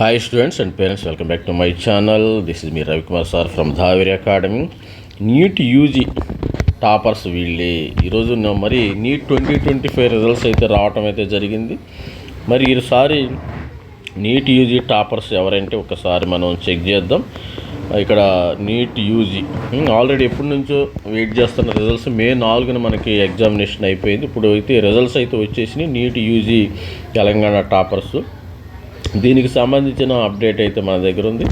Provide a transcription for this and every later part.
Hi students and parents welcome back to my channel this is me Ravikumar sir from Dhaveri academy NEET UG toppers వీళ్ళే. ఈరోజు మరి NEET twenty twenty five results అయితే రావటం అయితే జరిగింది. మరి ఈసారి నీట్ యూజీ టాపర్స్ ఎవరంటే ఒకసారి మనం చెక్ చేద్దాం. ఇక్కడ నీట్ యూజీ ఆల్రెడీ ఎప్పటి నుంచో వెయిట్ చేస్తున్న రిజల్ట్స్ మే నాలుగున మనకి ఎగ్జామినేషన్ అయిపోయింది. ఇప్పుడు అయితే రిజల్ట్స్ అయితే వచ్చేసినాయి. నీట్ యూజీ తెలంగాణ టాపర్స్ దీనికి సంబంధించిన అప్డేట్ అయితే మన దగ్గర ఉంది.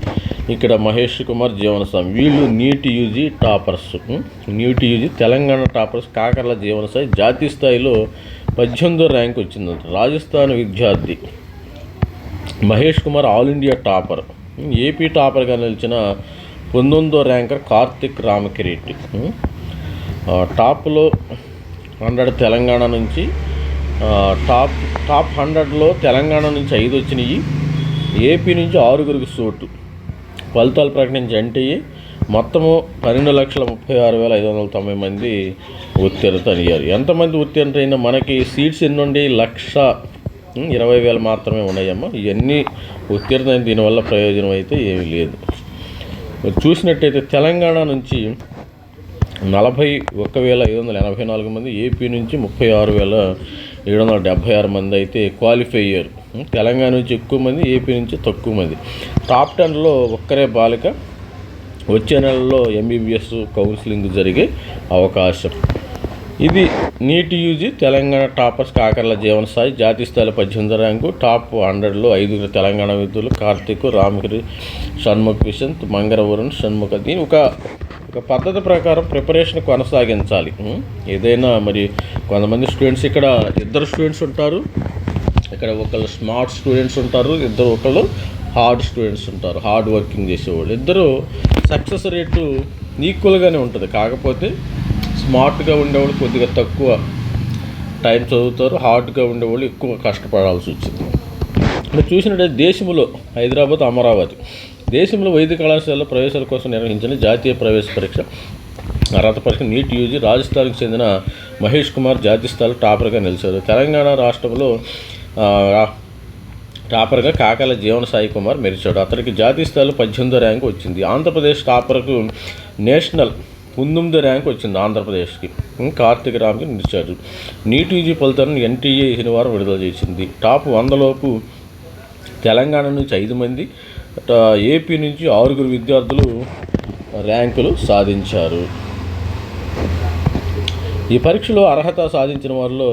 ఇక్కడ మహేష్ కుమార్ జీవనస్వామి. వీళ్ళు NEET UG toppers. NEET UG Telangana toppers Kakarla Jeevanasai. జాతీయ స్థాయిలో పద్దెనిమిదో ర్యాంక్ వచ్చిందంట. రాజస్థాన్ విద్యార్థి Mahesh Kumar all India topper. AP టాపర్గా నిలిచిన పంతొమ్మిదో ర్యాంకర్ కార్తిక్ రామకిరెడ్డి. టాప్లో హండ్రెడ్ తెలంగాణ నుంచి టాప్ టాప్ హండ్రెడ్లో తెలంగాణ నుంచి ఐదు వచ్చినాయి. ఏపీ నుంచి ఆరుగురికి సోటు. ఫలితాలు ప్రకటించి అంటే మొత్తము పన్నెండు లక్షల ముప్పై ఆరు వేల ఐదు వందల తొంభై మంది ఉత్తీర్ణత అయ్యారు ఎంతమంది ఉత్తీర్ణత అయినా మనకి సీట్స్ ఎన్ని ఉండి లక్ష ఇరవై వేలు మాత్రమే ఉన్నాయమ్మా. ఇవన్నీ ఉత్తీర్ణత అయిన దీనివల్ల ప్రయోజనం అయితే ఏమీ లేదు. చూసినట్టయితే తెలంగాణ నుంచి నలభై ఒక్క వేల ఐదు వందల ఎనభై నాలుగు మంది ఏపీ నుంచి ముప్పై ఆరు వేల ఏడు వందల డెబ్భై ఆరు మంది అయితే క్వాలిఫై అయ్యారు. తెలంగాణ నుంచి ఎక్కువ మంది ఏపీ నుంచి తక్కువ మంది. టాప్ టెన్లో ఒక్కరే బాలిక. వచ్చే నెలలో ఎంబీబీఎస్ కౌన్సిలింగ్ జరిగే అవకాశం. ఇది నీటి యూజీ తెలంగాణ టాపర్స్ కాకర్ల జీవన స్థాయి జాతీయ స్థాయిలో పద్దెనిమిది ర్యాంకు టాప్ హండ్రెడ్లో ఐదుగురు తెలంగాణ విద్యులు కార్తీక్ రామగిరి షణ్ముఖ్ విశంత్ మంగరవరుణ్ షణ్ముఖ. దీని ఒక ఒక పద్ధతి ప్రకారం ప్రిపరేషన్ కొనసాగించాలి. ఏదైనా మరి కొంతమంది స్టూడెంట్స్ ఇక్కడ ఇద్దరు స్టూడెంట్స్ ఉంటారు ఇక్కడ ఒకళ్ళు స్మార్ట్ స్టూడెంట్స్ ఉంటారు ఇద్దరు ఒకళ్ళు హార్డ్ స్టూడెంట్స్ ఉంటారు. హార్డ్ వర్కింగ్ చేసేవాళ్ళు. ఇద్దరు సక్సెస్ రేటు ఈక్వల్గానే ఉంటుంది. కాకపోతే స్మార్ట్గా ఉండేవాళ్ళు కొద్దిగా తక్కువ టైం చదువుతారు. హార్డ్గా ఉండేవాళ్ళు ఎక్కువ కష్టపడాల్సి వచ్చింది. మీరు చూసినట్టయితే దేశంలో హైదరాబాద్ అమరావతి. దేశంలో వైద్య కళాశాలలో ప్రవేశాల కోసం నిర్వహించిన జాతీయ ప్రవేశ పరీక్ష. అర్హత పరీక్ష నీట్ యూజీ రాజస్థాన్కి చెందిన మహేష్ కుమార్ జాతీయ స్థాయిలో టాపర్గా నిలిచారు. తెలంగాణ రాష్ట్రంలో టాపర్గా కాకల జీవన సాయి కుమార్ మెరిచాడు. అతనికి జాతీయ స్థాయిలో పద్దెనిమిదో ర్యాంకు వచ్చింది. ఆంధ్రప్రదేశ్ టాపర్కు నేషనల్ పంతొమ్మిదో ర్యాంక్ వచ్చింది ఆంధ్రప్రదేశ్కి. కార్తీక రామ్కి నిలిచాడు. నీట్ యూజీ ఫలితాలను ఎన్టీఏ శనివారం విడుదల చేసింది. టాప్ వందలోపు తెలంగాణ నుంచి ఐదు మంది ఏపీ నుంచి ఆరుగురు విద్యార్థులు ర్యాంకులు సాధించారు. ఈ పరీక్షలో అర్హత సాధించిన వారిలో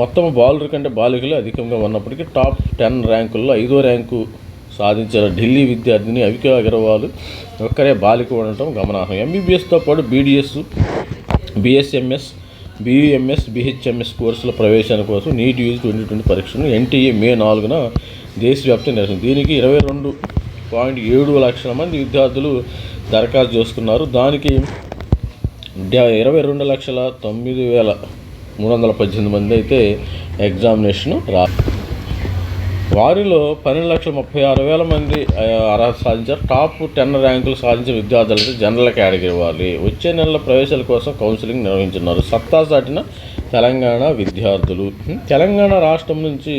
మొత్తం బాలుర కంటే బాలికలు అధికంగా ఉన్నప్పటికీ టాప్ టెన్ ర్యాంకుల్లో ఐదో ర్యాంకు సాధించిన ఢిల్లీ విద్యార్థిని అవిక అగర్వాల్ ఒక్కరే బాలిక ఉండటం గమనార్హం. ఎంబీబీఎస్తో పాటు బీడీఎస్ బిఎస్ఎంఎస్ బీయుఎంఎస్ బిహెచ్ఎంఎస్ కోర్సుల ప్రవేశాల కోసం నీట్ యూజ్ ట్వంటీ ట్వంటీ పరీక్షను ఎన్టీఏ మే నాలుగున దేశవ్యాప్తంగా నిర్వహించింది దీనికి ఇరవై రెండు పాయింట్ ఏడు లక్షల మంది విద్యార్థులు దరఖాస్తు చేసుకున్నారు. దానికి ఇరవై రెండు లక్షల తొమ్మిది వేల మూడు వందల పద్దెనిమిది మంది అయితే ఎగ్జామినేషన్ రా వారిలో పన్నెండు లక్షల ముప్పై ఆరు వేల మంది అర్హత సాధించారు. టాప్ టెన్ ర్యాంకులు సాధించిన విద్యార్థులకి జనరల్ కేటగిరీ వారి వచ్చే నెల ప్రవేశాల కోసం కౌన్సిలింగ్ నిర్వహించున్నారు సత్తా సాటిన తెలంగాణ విద్యార్థులు. తెలంగాణ రాష్ట్రం నుంచి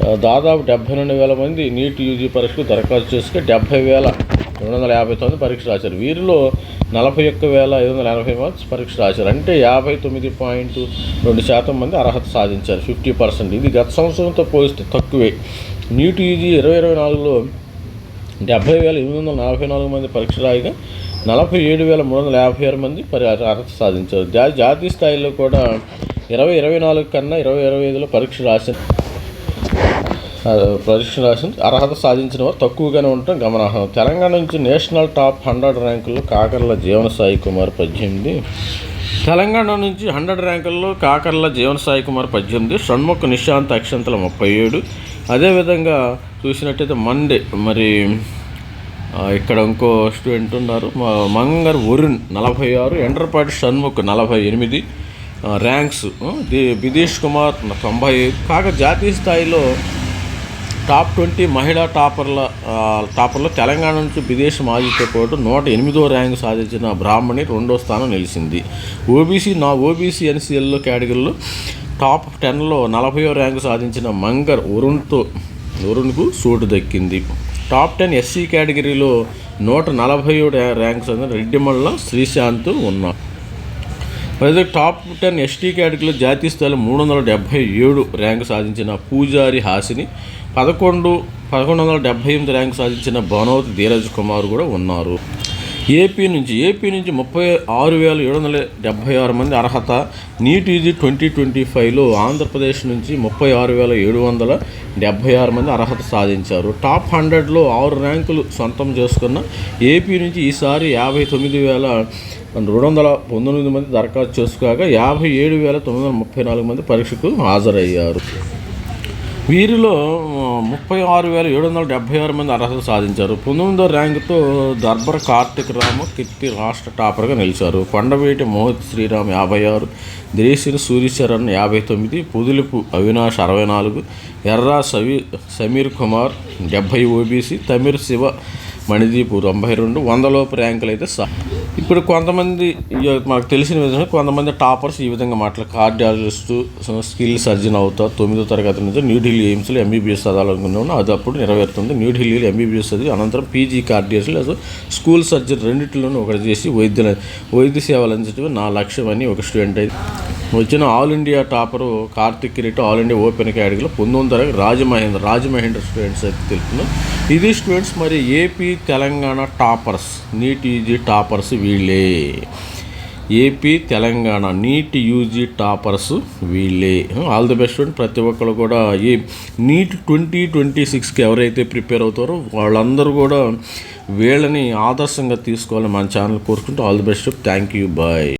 దాదాపు డెబ్బై రెండు వేల మంది నీట్ యూజీ పరీక్షకు దరఖాస్తు చేసుకుని డెబ్బై వేల రెండు వందల యాభై తొమ్మిది పరీక్ష రాశారు. వీరిలో నలభై ఒక్క వేల ఐదు వందల ఎనభై మార్క్స్ పరీక్ష రాశారు. అంటే యాభై తొమ్మిది పాయింట్ రెండు శాతం మంది అర్హత సాధించారు. Fifty percent. ఇది గత సంవత్సరంతో పోలిస్తే తక్కువే. నీట్ యూజీ ఇరవై ఇరవై నాలుగులో డెబ్బై వేల ఎనిమిది వందల నలభై నాలుగు మంది పరీక్ష రాయగా నలభై ఏడు వేల మూడు వందల యాభై ఆరు మంది పరి అర్హత సాధించారు. జా జాతీయ స్థాయిలో కూడా ఇరవై ఇరవై నాలుగు కన్నా ఇరవై ఇరవై ఐదులో పరీక్ష రాసిన ప్రొజెక్షన్ రాసి అర్హత సాధించిన వారు తక్కువగానే ఉండటం గమనార్హం. తెలంగాణ నుంచి నేషనల్ టాప్ హండ్రెడ్ ర్యాంకుల్లో కాకర్ల జీవన సాయి కుమార్ పద్దెనిమిది. తెలంగాణ నుంచి హండ్రెడ్ ర్యాంకుల్లో కాకర్ల జీవన సాయి కుమార్ పద్దెనిమిది. షణ్ముఖ్ నిశాంత్ అక్షంతల ముప్పై ఏడు. అదేవిధంగా చూసినట్టయితే మండే మరి ఇక్కడ ఇంకో స్టూడెంట్ ఉన్నారు. మంగర్ వరుణ్ నలభై ఆరు. ఎండ్రపాటి షణ్ముఖ్ నలభై ఎనిమిది. ర్యాంక్స్ ది- బిదీష్ కుమార్ తొంభై ఐదు. కాగా జాతీయ స్థాయిలో టాప్ ట్వంటీ మహిళా టాపర్ల టాపర్లో తెలంగాణ నుంచి విదేశ్ మాజీతో పాటు నూట ఎనిమిదో ర్యాంకు సాధించిన బ్రాహ్మణి రెండో స్థానం నిలిచింది. ఓబీసీ నా ఓబీసీ ఎన్సీఎల్లో కేటగిరీలో టాప్ టెన్లో నలభైయో ర్యాంకు సాధించిన మంగర్ వరుణ్తో వరుణ్కు చోటు దక్కింది. టాప్ టెన్ ఎస్సీ కేటగిరీలో నూట నలభై ఏడు ర్యాంక్స్ అందిన రెడ్డిమల్ల శ్రీశాంత్ ఉన్నారు అయితే టాప్ టెన్ ఎస్టీ కేటగిరీలో జాతీయ స్థాయిలో మూడు వందల డెబ్భై ఏడు ర్యాంకు సాధించిన పూజారి హాసిని పదకొండు పదకొండు వందల డెబ్బై ఎనిమిది ర్యాంకు సాధించిన బనోత్ ధీరజ్ కుమార్ కూడా ఉన్నారు. ఏపీ నుంచి ఏపీ నుంచి ముప్పై ఆరు వేల ఏడు వందల డెబ్భై ఆరు మంది అర్హత. నీట్ ఈజీ ట్వంటీ ట్వంటీ ఫైవ్లో ఆంధ్రప్రదేశ్ నుంచి ముప్పై ఆరు వేల ఏడు వందల డెబ్భై ఆరు మంది అర్హత సాధించారు. టాప్ హండ్రెడ్లో ఆరు ర్యాంకులు సొంతం చేసుకున్న ఏపీ నుంచి ఈసారి యాభై తొమ్మిది వేల రెండు వందల పంతొమ్మిది మంది దరఖాస్తు చేసుకోగా యాభై ఏడు వేల తొమ్మిది వందల ముప్పై నాలుగు మంది పరీక్షకు హాజరయ్యారు. వీరిలో ముప్పై ఆరు వేల ఏడు వందల డెబ్బై ఆరు మంది అర్హత సాధించారు. పంతొమ్మిదో ర్యాంకుతో దర్బర్ కార్తిక్ రామ కీర్తి రాష్ట్ర టాపర్గా నిలిచారు. కొండవీటి మోహిత్ శ్రీరామ్ యాభై ఆరు దేశిని సూర్యశరణ్ యాభై తొమ్మిది పుదులుపు అవినాష్ అరవై నాలుగు ఎర్రా సవి సమీర్ కుమార్ డెబ్భై ఓబీసీ తమిర్ శివ మణిదీపు తొంభై రెండు వందలోపు ర్యాంకులు అయితే సా ఇప్పుడు కొంతమంది మనకు తెలిసిన విధంగా కొంతమంది టాపర్స్ ఈ విధంగా మాట్లా కార్డియాలజిస్ట్ స్కిల్ సర్జన్ అవుతా తొమ్మిదో తరగతి నుంచి న్యూఢిల్లీ ఎయిమ్స్లో ఎంబీబీఎస్ చదవాలనుకున్నాను అది అప్పుడు నెరవేరుతుంది. న్యూఢిల్లీలో ఎంబీబీఎస్ చదివి అనంతరం పీజీ కార్డియాలజీ లేదా స్కూల్ సర్జన్ రెండింటిలోనూ ఒకటి చేసి వైద్య వైద్య సేవలు అందించడం నా లక్ష్యం అని ఒక స్టూడెంట్ అయితే వచ్చిన all India topper Karthik Kireet all India open కేటగిరీలో పంతొమ్మిది తరగతి రాజమహేంద్ర రాజమహేంద్ర స్టూడెంట్స్ అయితే తెలుపుతున్నాం ఇది స్టూడెంట్స్ మరి AP Telangana toppers NEET UG toppers వీళ్ళే. AP Telangana NEET UG toppers వీళ్ళే. All the best student. ప్రతి ఒక్కరు కూడా ఈ నీట్ ట్వంటీ ట్వంటీ సిక్స్కి ఎవరైతే ప్రిపేర్ అవుతారో వాళ్ళందరూ కూడా వీళ్ళని ఆదర్శంగా తీసుకోవాలని మన ఛానల్ కోరుకుంటూ all the best. Thank you. Bye.